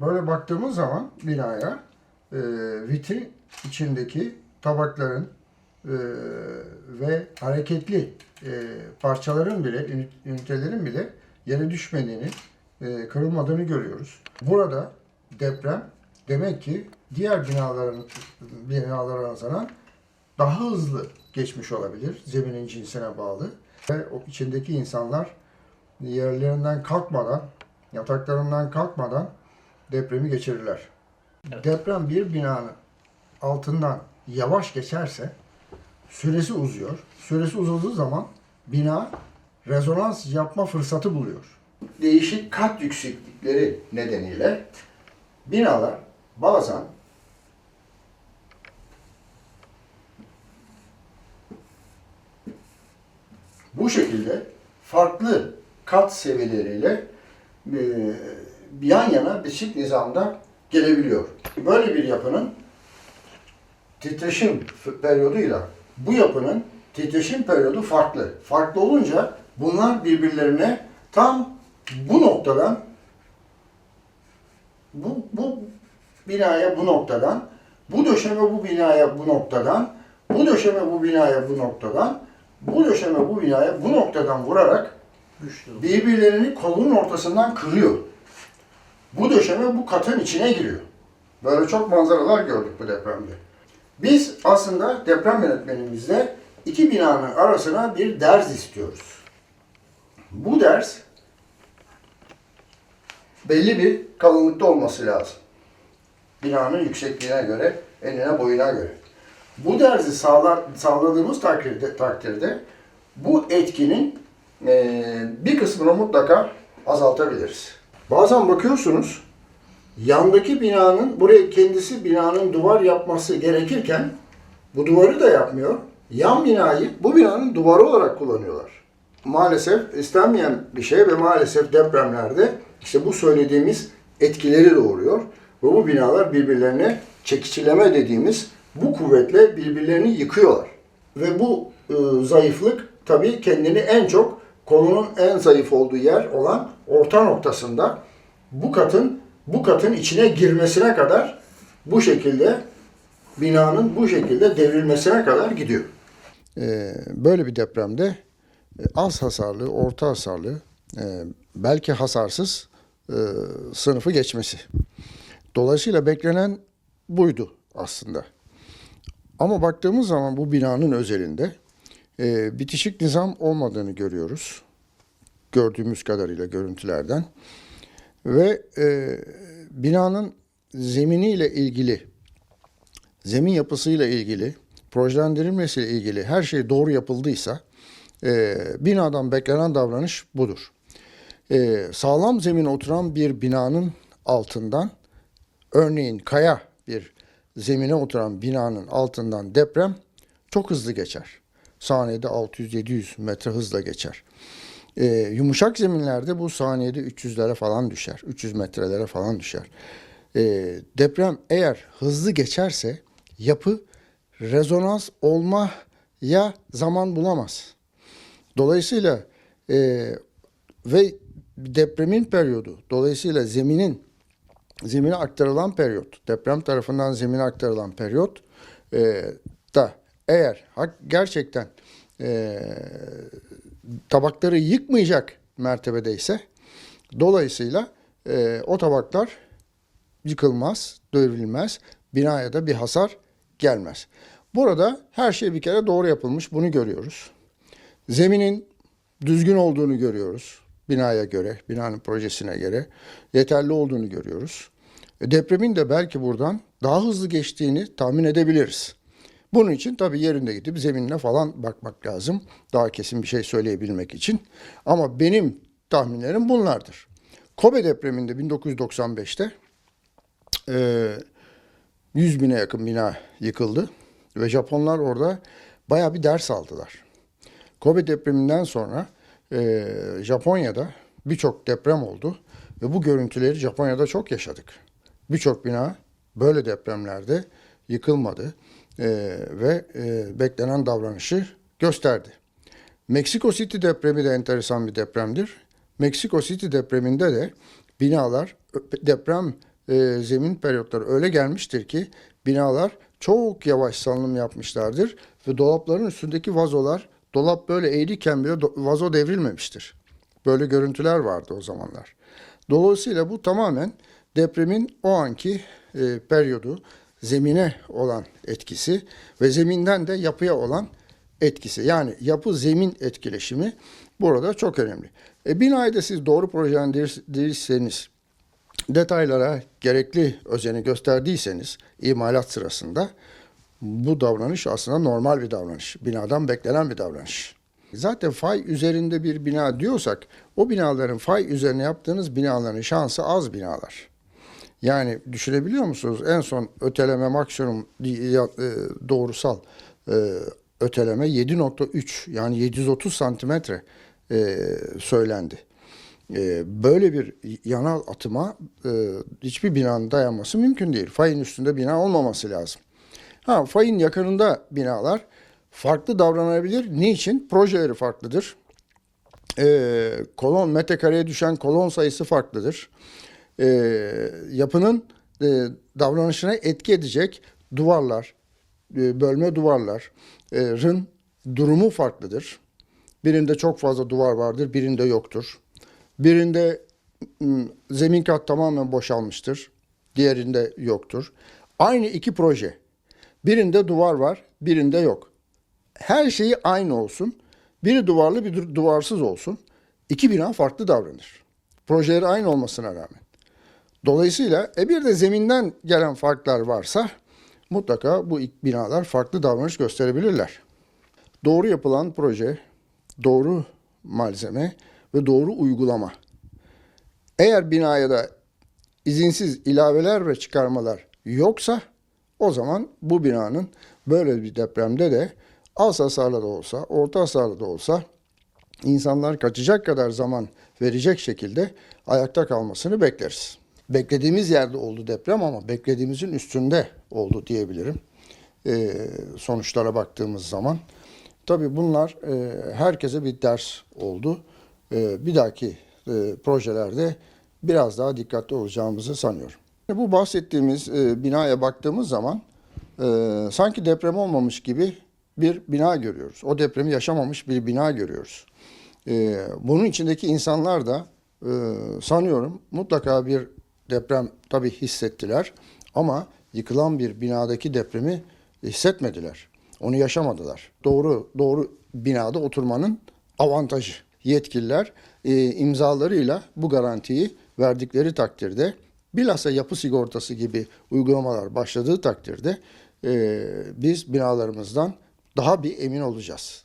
Böyle baktığımız zaman binaya e, vitrin içindeki tabakların e, ve hareketli e, parçaların bile, ünit- ünitelerin bile yere düşmediğini, e, kırılmadığını görüyoruz. Burada deprem demek ki diğer binaların binalara nazaran daha hızlı geçmiş olabilir zeminin cinsine bağlı ve o içindeki insanlar yerlerinden kalkmadan, yataklarından kalkmadan depremi geçirirler. Evet. Deprem bir binanın altından yavaş geçerse süresi uzuyor. Süresi uzadığı zaman bina rezonans yapma fırsatı buluyor. Değişik kat yükseklikleri nedeniyle binalar bazen bu şekilde farklı kat seviyeleriyle e, yan yana biçik nizamda gelebiliyor. Böyle bir yapının titreşim periyoduyla bu yapının titreşim periyodu farklı. Farklı olunca bunlar birbirlerine tam bu noktadan bu, bu binaya bu noktadan, bu döşeme bu binaya bu noktadan, bu döşeme bu binaya bu noktadan, bu döşeme bu binaya bu noktadan vurarak birbirlerini kolunun ortasından kırıyor. Bu döşeme bu katın içine giriyor. Böyle çok manzaralar gördük bu depremde. Biz aslında deprem yönetmenimizde iki binanın arasına bir derz istiyoruz. Bu derz belli bir kalınlıkta olması lazım. Binanın yüksekliğine göre, enine boyuna göre. Bu derzi sağlar, sağladığımız takdirde, takdirde bu etkinin eee, bir kısmını mutlaka azaltabiliriz. Bazen bakıyorsunuz yandaki binanın buraya kendisi binanın duvar yapması gerekirken bu duvarı da yapmıyor. Yan binayı bu binanın duvarı olarak kullanıyorlar. Maalesef istenmeyen bir şey ve maalesef depremlerde işte bu söylediğimiz etkileri doğuruyor. Ve bu binalar birbirlerine çekiçleme dediğimiz bu kuvvetle birbirlerini yıkıyorlar. Ve bu e, zayıflık tabii kendini en çok kolunun en zayıf olduğu yer olan orta noktasında bu katın bu katın içine girmesine kadar bu şekilde binanın bu şekilde devrilmesine kadar gidiyor. böyle bir depremde e, az hasarlı, orta hasarlı, e, belki hasarsız e, sınıfı geçmesi. Dolayısıyla beklenen buydu aslında. Ama baktığımız zaman bu binanın özelinde e, bitişik nizam olmadığını görüyoruz. Gördüğümüz kadarıyla görüntülerden. Ve e, binanın zeminiyle ilgili, zemin yapısıyla ilgili, projelendirilmesiyle ilgili her şey doğru yapıldıysa e, binadan beklenen davranış budur. E, sağlam zemine oturan bir binanın altından örneğin kaya bir zemine oturan binanın altından deprem çok hızlı geçer. Saniyede 600-700 metre hızla geçer. Ee, yumuşak zeminlerde bu saniyede 300'lere falan düşer. 300 metrelere falan düşer. Ee, deprem eğer hızlı geçerse yapı rezonans olmaya zaman bulamaz. Dolayısıyla e, ve depremin periyodu, dolayısıyla zeminin zemine aktarılan periyot, deprem tarafından zemine aktarılan periyot e, da eğer hak, gerçekten e, tabakları yıkmayacak mertebedeyse dolayısıyla e, o tabaklar yıkılmaz, devrilmez, binaya da bir hasar gelmez. Burada her şey bir kere doğru yapılmış bunu görüyoruz. Zeminin düzgün olduğunu görüyoruz binaya göre, binanın projesine göre yeterli olduğunu görüyoruz. Depremin de belki buradan daha hızlı geçtiğini tahmin edebiliriz. Bunun için tabii yerinde gidip zeminine falan bakmak lazım. Daha kesin bir şey söyleyebilmek için. Ama benim tahminlerim bunlardır. Kobe depreminde 1995'te e, 100 bine yakın bina yıkıldı. Ve Japonlar orada baya bir ders aldılar. Kobe depreminden sonra e, Japonya'da birçok deprem oldu. Ve bu görüntüleri Japonya'da çok yaşadık. Birçok bina böyle depremlerde yıkılmadı e, ve e, beklenen davranışı gösterdi. Meksiko City depremi de enteresan bir depremdir. Meksiko City depreminde de binalar deprem e, zemin periyotları öyle gelmiştir ki binalar çok yavaş salınım yapmışlardır ve dolapların üstündeki vazolar dolap böyle eğriyken bile vazo devrilmemiştir. Böyle görüntüler vardı o zamanlar. Dolayısıyla bu tamamen depremin o anki e, periyodu, zemine olan etkisi ve zeminden de yapıya olan etkisi. Yani yapı zemin etkileşimi burada çok önemli. E, binayı da siz doğru projelendirirseniz, detaylara gerekli özeni gösterdiyseniz imalat sırasında bu davranış aslında normal bir davranış. Binadan beklenen bir davranış. Zaten fay üzerinde bir bina diyorsak o binaların fay üzerine yaptığınız binaların şansı az binalar. Yani düşünebiliyor musunuz? En son öteleme maksimum e, doğrusal e, öteleme 7.3 yani 730 santimetre e, söylendi. Böyle bir yanal atıma hiçbir binanın dayanması mümkün değil. Fayın üstünde bina olmaması lazım. Ha, fayın yakınında binalar farklı davranabilir. Niçin? Projeleri farklıdır. Kolon metrekareye düşen kolon sayısı farklıdır. Ee, yapının e, davranışına etki edecek duvarlar, e, bölme duvarların durumu farklıdır. Birinde çok fazla duvar vardır, birinde yoktur. Birinde zemin kat tamamen boşalmıştır, diğerinde yoktur. Aynı iki proje. Birinde duvar var, birinde yok. Her şeyi aynı olsun. Biri duvarlı, bir du- duvarsız olsun. İki bina farklı davranır. Projeleri aynı olmasına rağmen. Dolayısıyla e bir de zeminden gelen farklar varsa mutlaka bu binalar farklı davranış gösterebilirler. Doğru yapılan proje, doğru malzeme ve doğru uygulama. Eğer binaya da izinsiz ilaveler ve çıkarmalar yoksa o zaman bu binanın böyle bir depremde de az hasarlı da olsa, orta hasarlı da olsa insanlar kaçacak kadar zaman verecek şekilde ayakta kalmasını bekleriz. Beklediğimiz yerde oldu deprem ama beklediğimizin üstünde oldu diyebilirim. Ee, sonuçlara baktığımız zaman. Tabii bunlar e, herkese bir ders oldu. E, bir dahaki e, projelerde biraz daha dikkatli olacağımızı sanıyorum. Bu bahsettiğimiz e, binaya baktığımız zaman e, sanki deprem olmamış gibi bir bina görüyoruz. O depremi yaşamamış bir bina görüyoruz. E, bunun içindeki insanlar da e, sanıyorum mutlaka bir deprem tabii hissettiler ama yıkılan bir binadaki depremi hissetmediler. Onu yaşamadılar. Doğru doğru binada oturmanın avantajı. Yetkililer e, imzalarıyla bu garantiyi verdikleri takdirde bilhassa yapı sigortası gibi uygulamalar başladığı takdirde e, biz binalarımızdan daha bir emin olacağız.